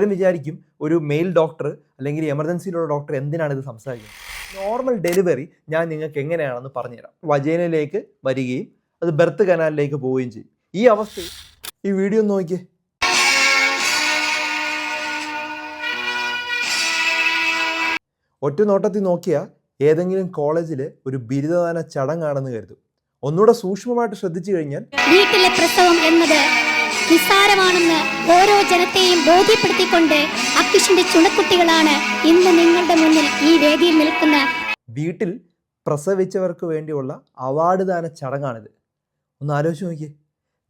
പലരും വിചാരിക്കും ഒരു മെയിൽ ഡോക്ടർ അല്ലെങ്കിൽ എമർജൻസിയിലുള്ള ഡോക്ടർ എന്തിനാണ് ഇത് സംസാരിക്കുന്നത്? നോർമൽ ഡെലിവറി ഞാൻ നിങ്ങൾക്ക് എങ്ങനെയാണെന്ന് പറഞ്ഞുതരാം. വജേനയിലേക്ക് വരികയും അത് ബെർത്ത് കനാലിലേക്ക് പോവുകയും ചെയ്യും. ഈ അവസ്ഥയിൽ ഈ വീഡിയോ നോക്കിയേ. ഒറ്റ നോട്ടത്തിൽ നോക്കിയാൽ ഏതെങ്കിലും കോളേജിൽ ഒരു ബിരുദദാന ചടങ്ങാണെന്ന് കരുതും. ഒന്നുകൂടെ സൂക്ഷ്മമായിട്ട് ശ്രദ്ധിച്ചു കഴിഞ്ഞാൽ വീട്ടിലെ പ്രസവം എന്നത് നിസ്സാരമാണെന്ന് ഓരോ ജനത്തെയും ബോധ്യപ്പെടുത്തിക്കൊണ്ട് അക്കിഷിന്റെ ചുണക്കുട്ടികളാണ് ഇന്ന് നിങ്ങളുടെ മുന്നിൽ ഈ വേദിയിൽ നിൽക്കുന്ന വീട്ടിൽ പ്രസവിച്ചവർക്ക് വേണ്ടിയുള്ള അവാർഡ് ദാന ചടങ്ങാണിത്. ഒന്ന് ആലോചിച്ച് നോക്കിയേ.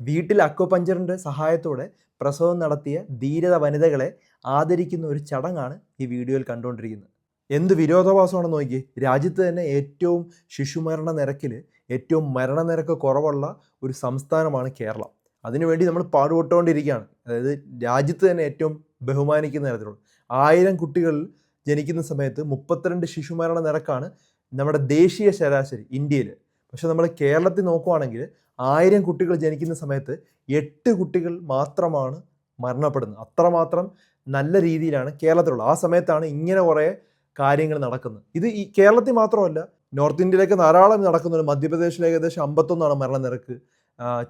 വീട്ടിൽ അക്വപഞ്ചറിന്റെ സഹായത്തോടെ പ്രസവം നടത്തിയ ധീരത വനിതകളെ ആദരിക്കുന്ന ഒരു ചടങ്ങാണ് ഈ വീഡിയോയിൽ കണ്ടുകൊണ്ടിരിക്കുന്നത്. എന്ത് വിരോധാഭാസമാണെന്ന് നോക്കിയേ. രാജ്യത്ത് തന്നെ ഏറ്റവും ശിശുമരണ നിരക്കിൽ ഏറ്റവും മരണനിരക്ക് കുറവുള്ള ഒരു സംസ്ഥാനമാണ് കേരളം. അതിനുവേണ്ടി നമ്മൾ പാടുപെട്ടുകൊണ്ടിരിക്കുകയാണ്. അതായത് രാജ്യത്ത് തന്നെ ഏറ്റവും ബഹുമാനിക്കുന്ന തരത്തിലുള്ള ആയിരം കുട്ടികൾ ജനിക്കുന്ന സമയത്ത് മുപ്പത്തിരണ്ട് ശിശുമരണ നിരക്കാണ് നമ്മുടെ ദേശീയ ശരാശരി ഇന്ത്യയിൽ. പക്ഷെ നമ്മൾ കേരളത്തിൽ നോക്കുവാണെങ്കിൽ ആയിരം കുട്ടികൾ ജനിക്കുന്ന സമയത്ത് എട്ട് കുട്ടികൾ മാത്രമാണ് മരണപ്പെടുന്നത്. അത്രമാത്രം നല്ല രീതിയിലാണ് കേരളത്തിലുള്ള ആ സമയത്താണ് ഇങ്ങനെ കുറേ കാര്യങ്ങൾ നടക്കുന്നത്. ഇത് ഈ കേരളത്തിൽ മാത്രമല്ല നോർത്ത് ഇന്ത്യയിലേക്ക് ധാരാളം നടക്കുന്നുണ്ട് മധ്യപ്രദേശിൽ ഏകദേശം അമ്പത്തൊന്നാണ് മരണനിരക്ക്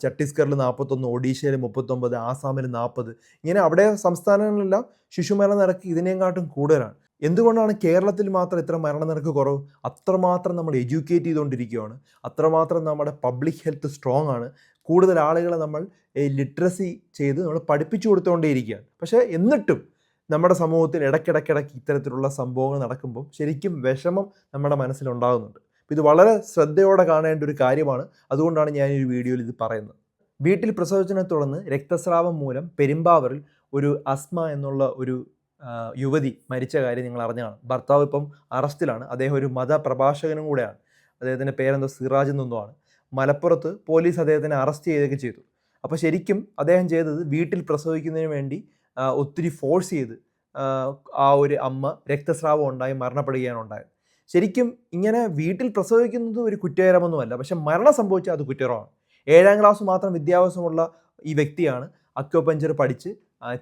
ഛത്തീസ്ഗഡിൽ നാൽപ്പത്തൊന്ന് ഒഡീഷയിൽ മുപ്പത്തൊമ്പത് ആസാമിൽ നാൽപ്പത് ഇങ്ങനെ അവിടെ സംസ്ഥാനങ്ങളിലെല്ലാം ശിശുമരണ നിരക്ക് ഇതിനെക്കാട്ടും കൂടുതലാണ്. എന്തുകൊണ്ടാണ് കേരളത്തിൽ മാത്രം ഇത്ര മരണനിരക്ക് കുറവ്? അത്രമാത്രം നമ്മൾ എഡ്യൂക്കേറ്റ് ചെയ്തുകൊണ്ടിരിക്കുകയാണ്. അത്രമാത്രം നമ്മുടെ പബ്ലിക് ഹെൽത്ത് സ്ട്രോങ് ആണ്. കൂടുതൽ ആളുകളെ നമ്മൾ ലിറ്ററസി ചെയ്ത് നമ്മൾ പഠിപ്പിച്ചു കൊടുത്തുകൊണ്ടേയിരിക്കുകയാണ്. പക്ഷേ എന്നിട്ടും നമ്മുടെ സമൂഹത്തിൽ ഇടയ്ക്കിടയ്ക്കിടയ്ക്ക് ഇത്തരത്തിലുള്ള സംഭവങ്ങൾ നടക്കുമ്പോൾ ശരിക്കും വിഷമം നമ്മുടെ മനസ്സിലുണ്ടാകുന്നുണ്ട്. ഇത് വളരെ ശ്രദ്ധയോടെ കാണേണ്ട ഒരു കാര്യമാണ്. അതുകൊണ്ടാണ് ഞാൻ ഈ വീഡിയോയിൽ ഇത് പറയുന്നത്. വീട്ടിൽ പ്രസവത്തിനെ തുടർന്ന് രക്തസ്രാവം മൂലം പെരുമ്പാവറിൽ ഒരു അസ്മ എന്നുള്ള ഒരു യുവതി മരിച്ച കാര്യം നിങ്ങൾ അറിഞ്ഞതാണ്. ഭർത്താവ് ഇപ്പം അറസ്റ്റിലാണ്. അദ്ദേഹം ഒരു മതപ്രഭാഷകനും കൂടെയാണ്. അദ്ദേഹത്തിന്റെ പേരെന്തോ സിറാജ് എന്നൊന്നുമാണ് മലപ്പുറത്ത് പോലീസ് അദ്ദേഹത്തിനെ അറസ്റ്റ് ചെയ്യുകയൊക്കെ ചെയ്തു. അപ്പോൾ ശരിക്കും അദ്ദേഹം ചെയ്തത് വീട്ടിൽ പ്രസവിക്കുന്നതിന് വേണ്ടി ഒത്തിരി ഫോഴ്സ് ചെയ്ത് ആ ഒരു അമ്മ രക്തസ്രാവം ഉണ്ടായി മരണപ്പെടുകയാണ് ഉണ്ടായത്. ശരിക്കും ഇങ്ങനെ വീട്ടിൽ പ്രസവിക്കുന്നത് ഒരു കുറ്റകരമൊന്നുമല്ല. പക്ഷെ മരണം സംഭവിച്ചാൽ അത് കുറ്റകരമാണ്. ഏഴാം ക്ലാസ് മാത്രം വിദ്യാഭ്യാസമുള്ള ഈ വ്യക്തിയാണ് അക്യോപഞ്ചർ പഠിച്ച്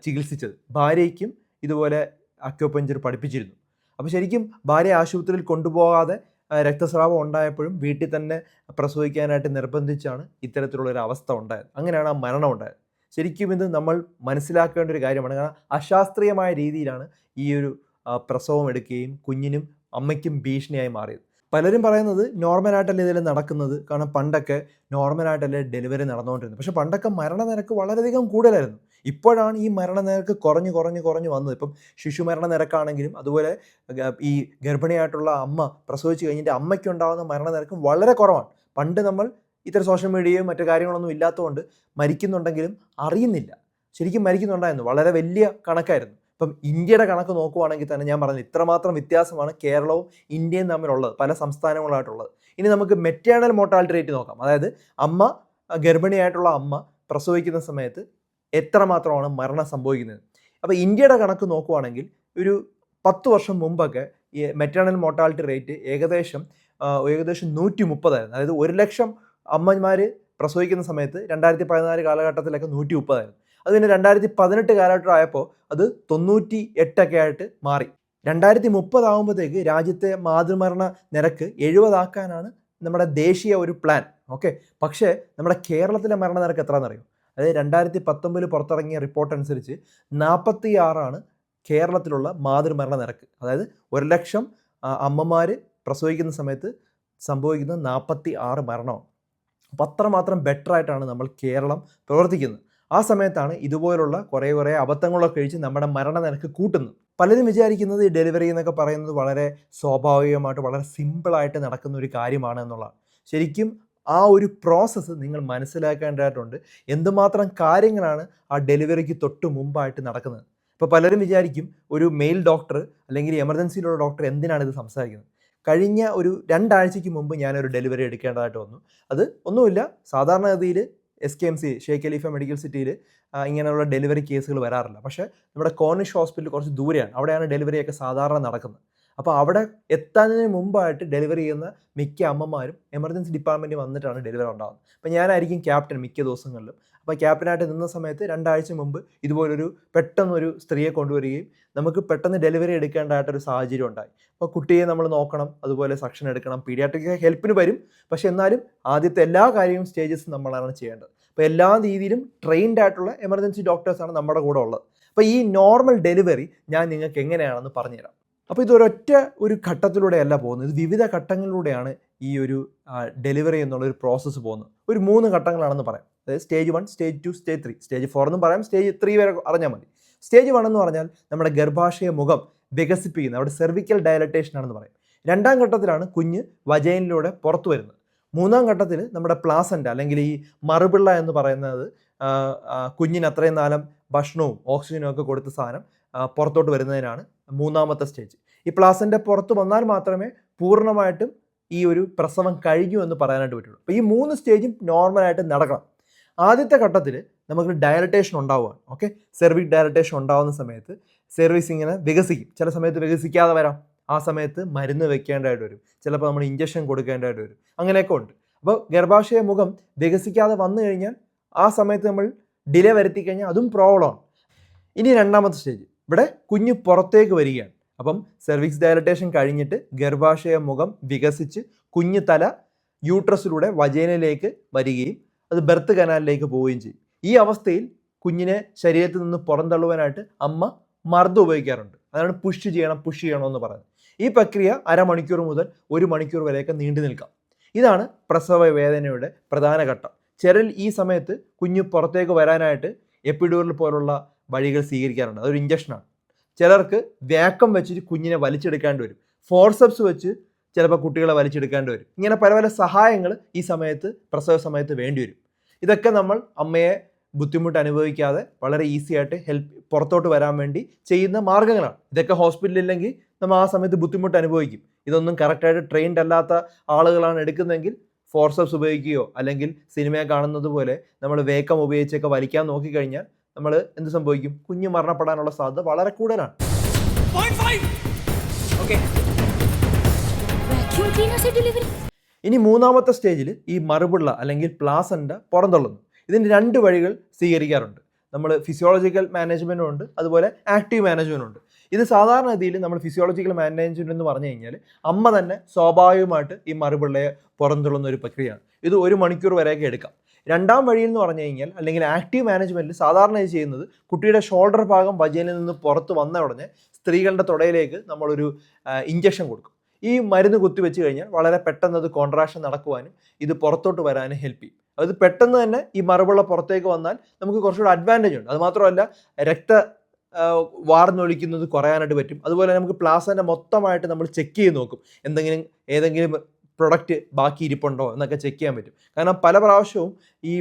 ചികിത്സിച്ചത്. ഭാര്യയ്ക്കും ഇതുപോലെ അക്യോപഞ്ചർ പഠിപ്പിച്ചിരുന്നു. അപ്പോൾ ശരിക്കും ഭാര്യ ആശുപത്രിയിൽ കൊണ്ടുപോകാതെ രക്തസ്രാവം ഉണ്ടായപ്പോഴും വീട്ടിൽ തന്നെ പ്രസവിക്കാനായിട്ട് നിർബന്ധിച്ചാണ് ഇത്തരത്തിലുള്ള ഒരു അവസ്ഥ ഉണ്ടായത്. അങ്ങനെയാണ് ആ മരണം ഉണ്ടായത്. ശരിക്കും ഇത് നമ്മൾ മനസ്സിലാക്കേണ്ട ഒരു കാര്യമാണ്. കാരണം അശാസ്ത്രീയമായ രീതിയിലാണ് ഈ ഒരു പ്രസവം എടുക്കുകയും കുഞ്ഞിനും അമ്മയ്ക്കും ഭീഷണിയായി മാറിയത്. പലരും പറയുന്നത് നോർമലായിട്ടല്ലേ ഇതിൽ നടക്കുന്നത്. കാരണം പണ്ടൊക്കെ നോർമലായിട്ടല്ലേ ഡെലിവറി നടന്നുകൊണ്ടിരുന്നത്. പക്ഷേ പണ്ടൊക്കെ മരണനിരക്ക് വളരെയധികം കൂടുതലായിരുന്നു. ഇപ്പോഴാണ് ഈ മരണനിരക്ക് കുറഞ്ഞ് കുറഞ്ഞ് കുറഞ്ഞ് വന്നത്. ഇപ്പം ശിശു മരണ നിരക്കാണെങ്കിലും അതുപോലെ ഈ ഗർഭിണിയായിട്ടുള്ള അമ്മ പ്രസവിച്ച് കഴിഞ്ഞിട്ട് അമ്മയ്ക്കുണ്ടാകുന്ന മരണനിരക്കും വളരെ കുറവാണ്. പണ്ട് നമ്മൾ ഇത്തരം സോഷ്യൽ മീഡിയയും മറ്റു കാര്യങ്ങളൊന്നും ഇല്ലാത്തതുകൊണ്ട് മരിക്കുന്നുണ്ടെങ്കിലും അറിയുന്നില്ല. ശരിക്കും മരിക്കുന്നുണ്ടായിരുന്നു. വളരെ വലിയ കണക്കായിരുന്നു. ഇപ്പം ഇന്ത്യയുടെ കണക്ക് നോക്കുവാണെങ്കിൽ തന്നെ ഞാൻ പറഞ്ഞു ഇത്രമാത്രം വ്യത്യാസമാണ് കേരളവും ഇന്ത്യയും തമ്മിലുള്ളത് പല സംസ്ഥാനങ്ങളായിട്ടുള്ളത്. ഇനി നമുക്ക് മെറ്റേണൽ മോർട്ടാലിറ്റി റേറ്റ് നോക്കാം. അതായത് അമ്മ ഗർഭിണിയായിട്ടുള്ള അമ്മ പ്രസവിക്കുന്ന സമയത്ത് എത്രമാത്രമാണ് മരണം സംഭവിക്കുന്നത്. അപ്പോൾ ഇന്ത്യയുടെ കണക്ക് നോക്കുവാണെങ്കിൽ ഒരു പത്ത് വർഷം മുമ്പൊക്കെ ഈ മെറ്റേണൽ മോർട്ടാലിറ്റി റേറ്റ് ഏകദേശം ഏകദേശം നൂറ്റി മുപ്പതായിരുന്നു അതായത് ഒരു ലക്ഷം അമ്മമാർ പ്രസവിക്കുന്ന സമയത്ത് രണ്ടായിരത്തി പതിനാല് കാലഘട്ടത്തിലൊക്കെ നൂറ്റി മുപ്പതായിരുന്നു അത് പിന്നെ രണ്ടായിരത്തി പതിനെട്ട് കാലഘട്ടം ആയപ്പോൾ അത് തൊണ്ണൂറ്റി എട്ടൊക്കെ ആയിട്ട് മാറി. രണ്ടായിരത്തി മുപ്പതാകുമ്പോഴത്തേക്ക് രാജ്യത്തെ മാതൃമരണ നിരക്ക് എഴുപതാക്കാനാണ് നമ്മുടെ ദേശീയ ഒരു പ്ലാൻ ഓക്കെ പക്ഷേ നമ്മുടെ കേരളത്തിലെ മരണനിരക്ക് എത്രയാണെന്നറിയോ അതായത് രണ്ടായിരത്തി പത്തൊമ്പതിൽ പുറത്തിറങ്ങിയ റിപ്പോർട്ട് അനുസരിച്ച് നാൽപ്പത്തി ആറാണ് കേരളത്തിലുള്ള മാതൃമരണ നിരക്ക്. അതായത് ഒരു ലക്ഷം അമ്മമാർ പ്രസവിക്കുന്ന സമയത്ത് സംഭവിക്കുന്ന നാൽപ്പത്തി ആറ് മരണമാണ്. അപ്പം അത്രമാത്രം ബെറ്ററായിട്ടാണ് നമ്മൾ കേരളം പ്രവർത്തിക്കുന്നത്. ആ സമയത്താണ് ഇതുപോലുള്ള കുറേ കുറേ അബദ്ധങ്ങളൊക്കെ കഴിച്ച് നമ്മുടെ മരണനിരക്ക് കൂട്ടുന്നത്. പലരും വിചാരിക്കുന്നത് ഈ ഡെലിവറി എന്നൊക്കെ പറയുന്നത് വളരെ സ്വാഭാവികമായിട്ട് വളരെ സിമ്പിളായിട്ട് നടക്കുന്ന ഒരു കാര്യമാണ് എന്നുള്ളതാണ്. ശരിക്കും ആ ഒരു പ്രോസസ്സ് നിങ്ങൾ മനസ്സിലാക്കേണ്ടതായിട്ടുണ്ട്. എന്തുമാത്രം കാര്യങ്ങളാണ് ആ ഡെലിവറിക്ക് തൊട്ട് മുമ്പായിട്ട് നടക്കുന്നത്. ഇപ്പോൾ പലരും വിചാരിക്കും ഒരു മെയിൽ ഡോക്ടർ അല്ലെങ്കിൽ എമർജൻസിയിലുള്ള ഡോക്ടർ എന്തിനാണ് ഇത് സംസാരിക്കുന്നത്? കഴിഞ്ഞ ഒരു രണ്ടാഴ്ചയ്ക്ക് മുമ്പ് ഞാനൊരു ഡെലിവറി എടുക്കേണ്ടതായിട്ട് വന്നു. അത് ഒന്നുമില്ല. സാധാരണഗതിയിൽ S K M C Sheikh Khalifa medical സിറ്റിയിൽ ഇങ്ങനെയുള്ള ഡെലിവറി കേസുകൾ വരാറില്ല. പക്ഷേ നമ്മുടെ കോർണിഷ് ഹോസ്പിറ്റൽ കുറച്ച് ദൂരെയാണ്. അവിടെയാണ് ഡെലിവറിയൊക്കെ സാധാരണ നടക്കുന്നത്. അപ്പോൾ അവിടെ എത്താനതിന് മുമ്പായിട്ട് ഡെലിവറി ചെയ്യുന്ന മിക്ക അമ്മമാരും എമർജൻസി ഡിപ്പാർട്ട്മെന്റ് വന്നിട്ടാണ് ഡെലിവറി ഉണ്ടാകുന്നത് അപ്പോൾ ഞാനായിരിക്കും ക്യാപ്റ്റൻ മിക്ക ദിവസങ്ങളിലും. അപ്പോൾ ക്യാപ്റ്റനായിട്ട് നിന്ന സമയത്ത് രണ്ടാഴ്ച മുമ്പ് ഇതുപോലൊരു പെട്ടെന്നൊരു സ്ത്രീയെ കൊണ്ടുവരികയും നമുക്ക് പെട്ടെന്ന് ഡെലിവറി എടുക്കേണ്ടതായിട്ടൊരു സാഹചര്യം ഉണ്ടായി. അപ്പോൾ കുട്ടിയെ നമ്മൾ നോക്കണം അതുപോലെ സക്ഷൻ എടുക്കണം പീഡിയാട്രിക് ഹെൽപ്പിന് വരും. പക്ഷേ എന്നാലും ആദ്യത്തെ എല്ലാ കാര്യവും സ്റ്റേജസ് നമ്മളാണ് ചെയ്യേണ്ടത്. അപ്പോൾ എല്ലാ രീതിയിലും ട്രെയിൻഡ് ആയിട്ടുള്ള എമർജൻസി ഡോക്ടേഴ്സാണ് നമ്മുടെ കൂടെ ഉള്ളത്. അപ്പോൾ ഈ നോർമൽ ഡെലിവറി ഞാൻ നിങ്ങൾക്ക് എങ്ങനെയാണെന്ന് പറഞ്ഞുതരാം. അപ്പോൾ ഇതൊരൊറ്റ ഒരു ഘട്ടത്തിലൂടെയല്ല പോകുന്നത്. ഇത് വിവിധ ഘട്ടങ്ങളിലൂടെയാണ് ഈ ഒരു ഡെലിവറി എന്നുള്ള ഒരു പ്രോസസ്സ് പോകുന്നത്. ഒരു മൂന്ന് ഘട്ടങ്ങളാണെന്ന് പറയാം. അതായത് stage one stage two stage three stage four എന്നും പറയാം സ്റ്റേജ് ത്രീ വരെ അറിഞ്ഞാൽ മതി. സ്റ്റേജ് വൺ എന്ന് പറഞ്ഞാൽ നമ്മുടെ ഗർഭാശയ മുഖം വികസിപ്പിക്കുന്ന അവിടെ സെർവിക്കൽ ഡയലറ്റേഷൻ ആണെന്ന് പറയും. രണ്ടാം ഘട്ടത്തിലാണ് കുഞ്ഞ് വജൈനിലൂടെ പുറത്തു വരുന്നത്. മൂന്നാം ഘട്ടത്തിൽ നമ്മുടെ പ്ലാസന്റ അല്ലെങ്കിൽ ഈ മറുപിള്ള എന്ന് പറയുന്നത് കുഞ്ഞിന് അത്രയും നാലം ഭക്ഷണവും ഓക്സിജനും ഒക്കെ കൊടുത്ത സാധനം പുറത്തോട്ട് വരുന്നതിനാണ് മൂന്നാമത്തെ സ്റ്റേജ് ഈ പ്ലാസന്റെ പുറത്ത് വന്നാൽ മാത്രമേ പൂർണമായിട്ടും ഈ ഒരു പ്രസവം കഴിഞ്ഞു എന്ന് പറയാനായിട്ട് പറ്റുള്ളൂ. അപ്പോൾ ഈ മൂന്ന് സ്റ്റേജും നോർമലായിട്ട് നടക്കണം. ആദ്യത്തെ ഘട്ടത്തിൽ നമുക്ക് ഡയലറ്റേഷൻ ഉണ്ടാവുകയാണ്. ഓക്കെ സെർവിക് ഡയലറ്റേഷൻ ഉണ്ടാകുന്ന സമയത്ത് സെർവിസ് ഇങ്ങനെ വികസിക്കും. ചില സമയത്ത് വികസിക്കാതെ വരാം. ആ സമയത്ത് മരുന്ന് വെക്കേണ്ടതായിട്ട് വരും. ചിലപ്പോൾ നമ്മൾ ഇഞ്ചക്ഷൻ കൊടുക്കേണ്ടതായിട്ട് വരും. അങ്ങനെയൊക്കെ ഉണ്ട്. അപ്പോൾ ഗർഭാശയ മുഖം വികസിക്കാതെ വന്നു കഴിഞ്ഞാൽ ആ സമയത്ത് നമ്മൾ ഡിലേ വരുത്തി കഴിഞ്ഞാൽ അതും പ്രോബ്ലമാണ് ഇനി രണ്ടാമത്തെ സ്റ്റേജ് ഇവിടെ കുഞ്ഞ് പുറത്തേക്ക് വരികയാണ്. അപ്പം സെർവിക്സ് ഡയലറ്റേഷൻ കഴിഞ്ഞിട്ട് ഗർഭാശയ മുഖം വികസിച്ച് കുഞ്ഞു തല യൂട്രസിലൂടെ വജേനയിലേക്ക് വരികയും അത് ബെർത്ത് കനാലിലേക്ക് പോവുകയും ചെയ്യും. ഈ അവസ്ഥയിൽ കുഞ്ഞിനെ ശരീരത്തിൽ നിന്ന് പുറന്തള്ളുവാനായിട്ട് അമ്മ മർദ്ദം ഉപയോഗിക്കാറുണ്ട്. അതാണ് പുഷ് ചെയ്യണം പുഷ് ചെയ്യണം എന്ന് പറയുന്നത്. ഈ പ്രക്രിയ അരമണിക്കൂർ മുതൽ ഒരു മണിക്കൂർ വരെയൊക്കെ നീണ്ടു നിൽക്കാം. ഇതാണ് പ്രസവ വേദനയുടെ പ്രധാന ഘട്ടം. ചിരൽ ഈ സമയത്ത് കുഞ്ഞ് പുറത്തേക്ക് വരാനായിട്ട് എപ്പിഡൂറിൽ പോലുള്ള വഴികൾ സ്വീകരിക്കാറുണ്ട്. അതൊരു ഇഞ്ചക്ഷനാണ് ചിലർക്ക് വേക്കം വെച്ചിട്ട് കുഞ്ഞിനെ വലിച്ചെടുക്കേണ്ടി വരും. ഫോർസെപ്സ് വെച്ച് ചിലപ്പോൾ കുട്ടികളെ വലിച്ചെടുക്കേണ്ടി വരും. ഇങ്ങനെ പല പല സഹായങ്ങൾ ഈ സമയത്ത് പ്രസവ സമയത്ത് വേണ്ടി വരും. ഇതൊക്കെ നമ്മൾ അമ്മയെ ബുദ്ധിമുട്ട് അനുഭവിക്കാതെ വളരെ ഈസി ആയിട്ട് ഹെൽപ്പ് പുറത്തോട്ട് വരാൻ വേണ്ടി ചെയ്യുന്ന മാർഗങ്ങളാണ് ഇതൊക്കെ ഹോസ്പിറ്റലിൽ ഇല്ലെങ്കിൽ നമ്മൾ ആ സമയത്ത് ബുദ്ധിമുട്ട് അനുഭവിക്കും. ഇതൊന്നും കറക്റ്റായിട്ട് ട്രെയിൻഡ് അല്ലാത്ത ആളുകളാണ് എടുക്കുന്നതെങ്കിൽ ഫോർസപ്സ് ഉപയോഗിക്കുകയോ അല്ലെങ്കിൽ സിനിമയെ കാണുന്നത് പോലെ നമ്മൾ വേക്കം ഉപയോഗിച്ചൊക്കെ വലിക്കാൻ നോക്കിക്കഴിഞ്ഞാൽ നമ്മൾ എന്ത് സംഭവിക്കും? കുഞ്ഞ് മരണപ്പെടാനുള്ള സാധ്യത വളരെ കൂടുതലാണ്. വാക്യൂം ക്ലീനേഴ്സ് ഡെലിവറി ഇനി മൂന്നാമത്തെ സ്റ്റേജിൽ ഈ മറുപിള്ള അല്ലെങ്കിൽ പ്ലാസന്റ പുറന്തള്ളുന്നു. ഇതിന് രണ്ട് വഴികൾ സ്വീകരിക്കാറുണ്ട്. നമ്മൾ ഫിസിയോളജിക്കൽ മാനേജ്മെന്റും ഉണ്ട് അതുപോലെ ആക്റ്റീവ് മാനേജ്മെന്റും ഉണ്ട്. ഇത് സാധാരണ രീതിയിൽ നമ്മൾ ഫിസിയോളജിക്കൽ മാനേജ്മെന്റ് എന്ന് പറഞ്ഞു കഴിഞ്ഞാൽ അമ്മ തന്നെ സ്വാഭാവികമായിട്ട് ഈ മറുപിള്ളയെ പുറന്തള്ളുന്ന ഒരു പ്രക്രിയയാണ്. ഇത് ഒരു മണിക്കൂർ വരെയൊക്കെ എടുക്കാം. രണ്ടാം വഴി എന്ന് പറഞ്ഞു കഴിഞ്ഞാൽ അല്ലെങ്കിൽ ആക്റ്റീവ് മാനേജ്മെന്റിൽ സാധാരണ ചെയ്യുന്നത് കുട്ടിയുടെ ഷോൾഡർ ഭാഗം വജയിൽ നിന്ന് പുറത്ത് വന്ന ഉടനെ സ്ത്രീകളുടെ തുടയിലേക്ക് നമ്മളൊരു ഇഞ്ചക്ഷൻ കൊടുക്കും. ഈ മരുന്ന് കുത്തിവെച്ച് കഴിഞ്ഞാൽ വളരെ പെട്ടെന്ന് അത് കോൺട്രാക്ഷൻ നടക്കുവാനും ഇത് പുറത്തോട്ട് വരാനും ഹെൽപ്പ് ചെയ്യും. അത് പെട്ടെന്ന് തന്നെ ഈ മറുപുള്ള പുറത്തേക്ക് വന്നാൽ നമുക്ക് കുറച്ചുകൂടെ അഡ്വാന്റേജ് ഉണ്ട്. അതുമാത്രമല്ല രക്ത വാർന്നൊഴിക്കുന്നത് കുറയാനായിട്ട് പറ്റും. അതുപോലെ നമുക്ക് പ്ലാസന്റെ മൊത്തമായിട്ട് നമ്മൾ ചെക്ക് ചെയ്ത് നോക്കും. എന്തെങ്കിലും ഏതെങ്കിലും പ്രൊഡക്റ്റ് ബാക്കി ഇരിപ്പുണ്ടോ എന്നൊക്കെ ചെക്ക് ചെയ്യാൻ പറ്റും. കാരണം പല പ്രാവശ്യവും ഈ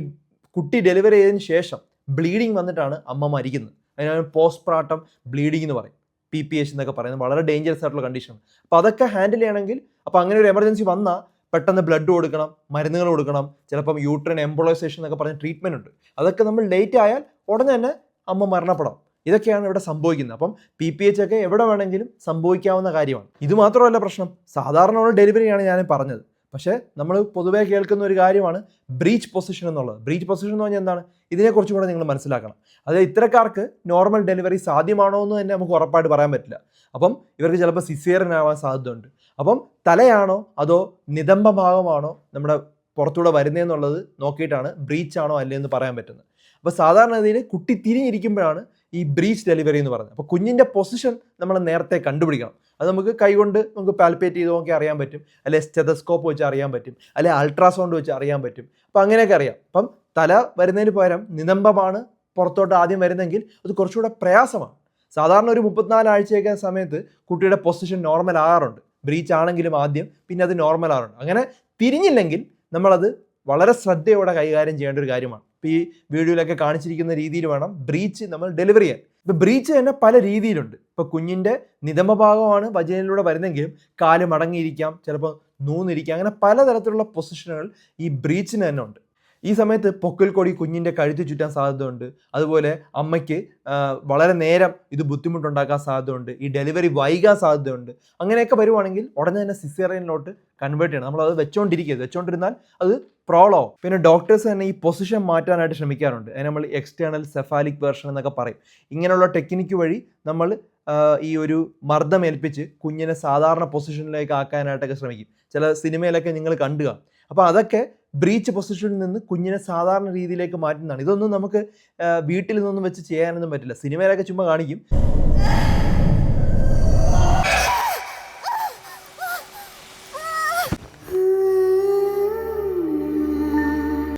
കുട്ടി ഡെലിവറി ചെയ്തതിന് ശേഷം ബ്ലീഡിങ് വന്നിട്ടാണ് അമ്മ മരിക്കുന്നത്. അതിനാണ് പോസ്റ്റ് പ്രാട്ടം ബ്ലീഡിംഗ് എന്ന് പറയും. പി പി എച്ച് എന്നൊക്കെ പറയുന്നത്. വളരെ ഡേഞ്ചറസ് ആയിട്ടുള്ള കണ്ടീഷനാണ് അപ്പോൾ അതൊക്കെ ഹാൻഡിൽ ചെയ്യണമെങ്കിൽ അപ്പോൾ അങ്ങനെ ഒരു എമർജൻസി വന്നാൽ പെട്ടെന്ന് ബ്ലഡ് കൊടുക്കണം മരുന്നുകൾ കൊടുക്കണം ചിലപ്പം യൂട്രൻ എംബോളൈസേഷൻ എന്നൊക്കെ പറഞ്ഞ ട്രീറ്റ്മെന്റ് ഉണ്ട്. അതൊക്കെ നമ്മൾ ലേറ്റ് ആയാൽ ഉടനെ തന്നെ അമ്മ മരണപ്പെടാം. ഇതൊക്കെയാണ് ഇവിടെ സംഭവിക്കുന്നത്. അപ്പം പി പി എച്ച് ഒക്കെ എവിടെ വേണമെങ്കിലും സംഭവിക്കാവുന്ന കാര്യമാണ്. ഇത് മാത്രമല്ല പ്രശ്നം. സാധാരണ ഉള്ള ഡെലിവറിയാണ് ഞാൻ പറഞ്ഞത്. പക്ഷേ നമ്മൾ പൊതുവേ കേൾക്കുന്ന ഒരു കാര്യമാണ് ബ്രീച്ച് പൊസിഷൻ എന്നുള്ളത്. ബ്രീച്ച് പൊസിഷൻ എന്ന് പറഞ്ഞാൽ എന്താണ്? ഇതിനെക്കുറിച്ചും കൂടെ നിങ്ങൾ മനസ്സിലാക്കണം. അതായത് ഇത്തരക്കാർക്ക് നോർമൽ ഡെലിവറി സാധ്യമാണോ എന്ന് തന്നെ നമുക്ക് ഉറപ്പായിട്ട് പറയാൻ പറ്റില്ല. അപ്പം ഇവർക്ക് ചിലപ്പോൾ സിസേറിയൻ ആവാൻ സാധ്യതയുണ്ട്. അപ്പം തലയാണോ അതോ നിതംബ ഭാഗമാണോ നമ്മുടെ പുറത്തൂടെ വരുന്നതെന്നുള്ളത് നോക്കിയിട്ടാണ് ബ്രീച്ച് ആണോ അല്ലേ എന്ന് പറയാൻ പറ്റുന്നത്. അപ്പോൾ സാധാരണ രീതിയിൽ കുട്ടി തിരിഞ്ഞിരിക്കുമ്പോഴാണ് ഈ ബ്രീച്ച് ഡെലിവറി എന്ന് പറയുന്നത് അപ്പോൾ കുഞ്ഞിന്റെ പൊസിഷൻ നമ്മൾ നേരത്തെ കണ്ടുപിടിക്കണം. അത് നമുക്ക് കൈകൊണ്ട് നമുക്ക് പാൽപ്പേറ്റ് ചെയ്ത് നോക്കി അറിയാൻ പറ്റും. അല്ലെ സ്റ്റെതസ്കോപ്പ് വെച്ച് അറിയാൻ പറ്റും. അല്ലെ അൾട്രാസൗണ്ട് വെച്ച് അറിയാൻ പറ്റും. അപ്പോൾ അങ്ങനെയൊക്കെ അറിയാം. അപ്പം തല വരുന്നതിന് പകരം നിതംബമാണ് പുറത്തോട്ട് ആദ്യം വരുന്നെങ്കിൽ അത് കുറച്ചുകൂടെ പ്രയാസമാണ്. സാധാരണ ഒരു മുപ്പത്തിനാല് ആഴ്ചയൊക്കെ സമയത്ത് കുട്ടിയുടെ പൊസിഷൻ നോർമൽ ആകാറുണ്ട്. ബ്രീച്ച് ആണെങ്കിലും ആദ്യം പിന്നെ അത് നോർമൽ ആകാറുണ്ട്. അങ്ങനെ തിരിഞ്ഞില്ലെങ്കിൽ നമ്മളത് വളരെ ശ്രദ്ധയോടെ കൈകാര്യം ചെയ്യേണ്ട ഒരു കാര്യമാണ്. ഇപ്പോൾ ഈ വീഡിയോയിലൊക്കെ കാണിച്ചിരിക്കുന്ന രീതിയിൽ വേണം ബ്രീച്ച് നമ്മൾ ഡെലിവറി ചെയ്യാൻ. ഇപ്പോൾ ബ്രീച്ച് തന്നെ പല രീതിയിലുണ്ട്. ഇപ്പോൾ കുഞ്ഞിന്റെ നിതമ ഭാഗമാണ് വജനയിലൂടെ വരുന്നെങ്കിലും കാൽ മടങ്ങിയിരിക്കാം ചിലപ്പോൾ നൂന്നിരിക്കാം അങ്ങനെ പലതരത്തിലുള്ള പൊസിഷനുകൾ ഈ ബ്രീച്ചിന് തന്നെ ഉണ്ട്. ഈ സമയത്ത് പൊക്കൽ കൊടി കുഞ്ഞിന്റെ കഴുത്ത് ചുറ്റാൻ സാധ്യതയുണ്ട്. അതുപോലെ അമ്മയ്ക്ക് വളരെ നേരം ഇത് ബുദ്ധിമുട്ടുണ്ടാക്കാൻ സാധ്യതയുണ്ട്. ഈ ഡെലിവറി വൈകാൻ സാധ്യതയുണ്ട്. അങ്ങനെയൊക്കെ വരുവാണെങ്കിൽ ഉടനെ തന്നെ സിസേറിയനിലോട്ട് കൺവേർട്ട് ചെയ്യണം. നമ്മൾ അത് വെച്ചോണ്ടിരിക്കരുത്. വെച്ചോണ്ടിരുന്നാൽ അത് പ്രോളോ പിന്നെ ഡോക്ടേഴ്സ് തന്നെ ഈ പൊസിഷൻ മാറ്റാനായിട്ട് ശ്രമിക്കാറുണ്ട്. അതിന് നമ്മൾ എക്സ്റ്റേണൽ സെഫാലിക് വേർഷൻ എന്നൊക്കെ പറയും. ഇങ്ങനെയുള്ള ടെക്നിക്ക് വഴി നമ്മൾ ഈ ഒരു മർദ്ദം ഏൽപ്പിച്ച് കുഞ്ഞിനെ സാധാരണ പൊസിഷനിലേക്ക് ആക്കാനായിട്ടൊക്കെ ശ്രമിക്കും. ചില സിനിമയിലൊക്കെ നിങ്ങൾ കണ്ടുക അപ്പോൾ അതൊക്കെ ബ്രീച്ച് പൊസിഷനിൽ നിന്ന് കുഞ്ഞിനെ സാധാരണ രീതിയിലേക്ക് മാറ്റുന്നതാണ്. ഇതൊന്നും നമുക്ക് വീട്ടിൽ നിന്നൊന്നും വെച്ച് ചെയ്യാനൊന്നും പറ്റില്ല. സിനിമയിലൊക്കെ ചുമ്മാ കാണിക്കും.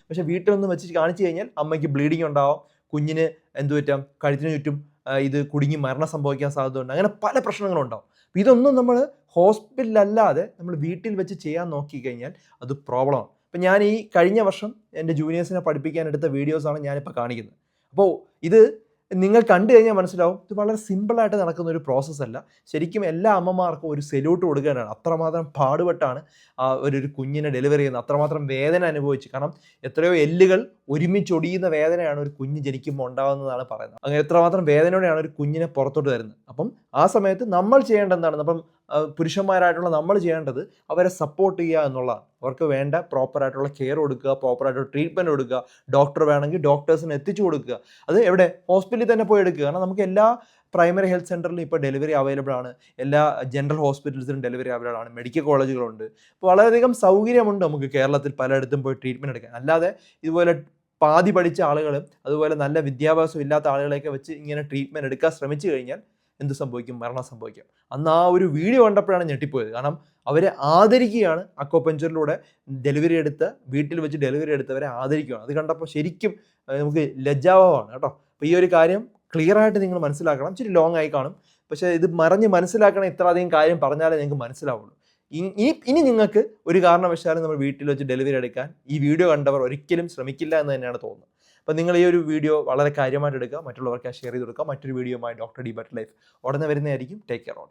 പക്ഷെ വീട്ടിലൊന്നും വെച്ച് കാണിച്ചു കഴിഞ്ഞാൽ അമ്മയ്ക്ക് ബ്ലീഡിങ് ഉണ്ടാവും. കുഞ്ഞിന് എന്തു പറ്റാം? കഴുത്തിന് ചുറ്റും ഇത് കുടുങ്ങി മരണം സംഭവിക്കാൻ സാധ്യതയുണ്ട്. അങ്ങനെ പല പ്രശ്നങ്ങളും ഉണ്ടാവും. അപ്പം ഇതൊന്നും നമ്മൾ ഹോസ്പിറ്റലല്ലാതെ നമ്മൾ വീട്ടിൽ വെച്ച് ചെയ്യാൻ നോക്കിക്കഴിഞ്ഞാൽ അത് പ്രോബ്ലമാണ് അപ്പം ഞാൻ ഈ കഴിഞ്ഞ വർഷം എന്റെ ജൂനിയേഴ്സിനെ പഠിപ്പിക്കാൻ എടുത്ത വീഡിയോസാണ് ഞാനിപ്പോൾ കാണിക്കുന്നത്. അപ്പോൾ ഇത് നിങ്ങൾ കണ്ടു കഴിഞ്ഞാൽ മനസ്സിലാവും ഇത് വളരെ സിമ്പിളായിട്ട് നടക്കുന്ന ഒരു പ്രോസസ്സല്ല ശരിക്കും എല്ലാ അമ്മമാർക്കും ഒരു സെല്യൂട്ട് കൊടുക്കാനാണ്. അത്രമാത്രം പാടുപെട്ടാണ് ഒരു ഒരു കുഞ്ഞിനെ ഡെലിവറി ചെയ്യുന്നത്. അത്രമാത്രം വേദന അനുഭവിച്ച്. കാരണം എത്രയോ എല്ലുകൾ ഒരുമിച്ചൊടിയുന്ന വേദനയാണ് ഒരു കുഞ്ഞ് ജനിക്കുമ്പോൾ ഉണ്ടാകുന്നതാണ് പറയുന്നത്. അങ്ങനെ എത്രമാത്രം വേദനയോടെയാണ് ഒരു കുഞ്ഞിനെ പുറത്തോട്ട് തരുന്നത്. അപ്പം ആ സമയത്ത് നമ്മൾ ചെയ്യേണ്ടത് എന്താണ്? അപ്പം പുരുഷന്മാരായിട്ടുള്ള നമ്മൾ ചെയ്യേണ്ടത് അവരെ സപ്പോർട്ട് ചെയ്യുക എന്നുള്ളതാണ്. അവർക്ക് വേണ്ട പ്രോപ്പറായിട്ടുള്ള കെയർ കൊടുക്കുക പ്രോപ്പറായിട്ടുള്ള ട്രീറ്റ്മെന്റ് കൊടുക്കുക ഡോക്ടർ വേണമെങ്കിൽ ഡോക്ടേഴ്സിന് എത്തിച്ചു കൊടുക്കുക. അത് എവിടെ? ഹോസ്പിറ്റലിൽ തന്നെ പോയി എടുക്കുക. കാരണം നമുക്ക് എല്ലാ പ്രൈമറി ഹെൽത്ത് സെന്ററിലും ഇപ്പോൾ ഡെലിവറി അവൈലബിൾ ആണ്. എല്ലാ ജനറൽ ഹോസ്പിറ്റൽസിലും ഡെലിവറി അവൈലബിൾ ആണ്. മെഡിക്കൽ കോളേജുകളുണ്ട് അപ്പോൾ വളരെയധികം സൗകര്യമുണ്ട് നമുക്ക് കേരളത്തിൽ പലയിടത്തും പോയി ട്രീറ്റ്മെന്റ് എടുക്കാൻ. അല്ലാതെ ഇതുപോലെ പാതി പഠിച്ച ആളുകളും അതുപോലെ നല്ല വിദ്യാഭ്യാസം ഇല്ലാത്ത ആളുകളെയൊക്കെ വെച്ച് ഇങ്ങനെ ട്രീറ്റ്മെന്റ് എടുക്കാൻ ശ്രമിച്ചു കഴിഞ്ഞാൽ എന്ത് സംഭവിക്കും? മരണം സംഭവിക്കും. അന്ന് ആ ഒരു വീഡിയോ കണ്ടപ്പോഴാണ് ഞെട്ടിപ്പോയത്. കാരണം അവരെ ആദരിക്കുകയാണ് അക്കോപഞ്ചറിലൂടെ ഡെലിവറി എടുത്ത് വീട്ടിൽ വെച്ച് ഡെലിവറി എടുത്തവരെ ആദരിക്കുകയാണ്. അത് കണ്ടപ്പോൾ ശരിക്കും നമുക്ക് ലജ്ജാവാണ് കേട്ടോ. അപ്പോൾ ഈ ഒരു കാര്യം ക്ലിയർ ആയിട്ട് നിങ്ങൾ മനസ്സിലാക്കണം. ഇച്ചിരി ലോങ് ആയി കാണും. പക്ഷേ ഇത് മറിഞ്ഞ് മനസ്സിലാക്കണം ഇത്ര അധികം കാര്യം പറഞ്ഞാലേ നിങ്ങൾക്ക് മനസ്സിലാവുള്ളൂ. ഇനി ഇനി നിങ്ങൾക്ക് ഒരു കാരണവശാലും നമ്മൾ വീട്ടിൽ വെച്ച് ഡെലിവറി എടുക്കാൻ ഈ വീഡിയോ കണ്ടവർ ഒരിക്കലും ശ്രമിക്കില്ല എന്ന് തന്നെയാണ് തോന്നുന്നത്. അപ്പോൾ നിങ്ങൾ ഈ ഒരു വീഡിയോ വളരെ കാര്യമായിട്ട് എടുക്കുക. മറ്റുള്ളവർക്ക് ഷെയർ ചെയ്ത് കൊടുക്കുക. മറ്റൊരു വീഡിയോയുമായി ഡോക്ടർ ഡി ബട്ട് ലൈഫ് ഉടനെ വരുന്നതായിരിക്കും. Take care on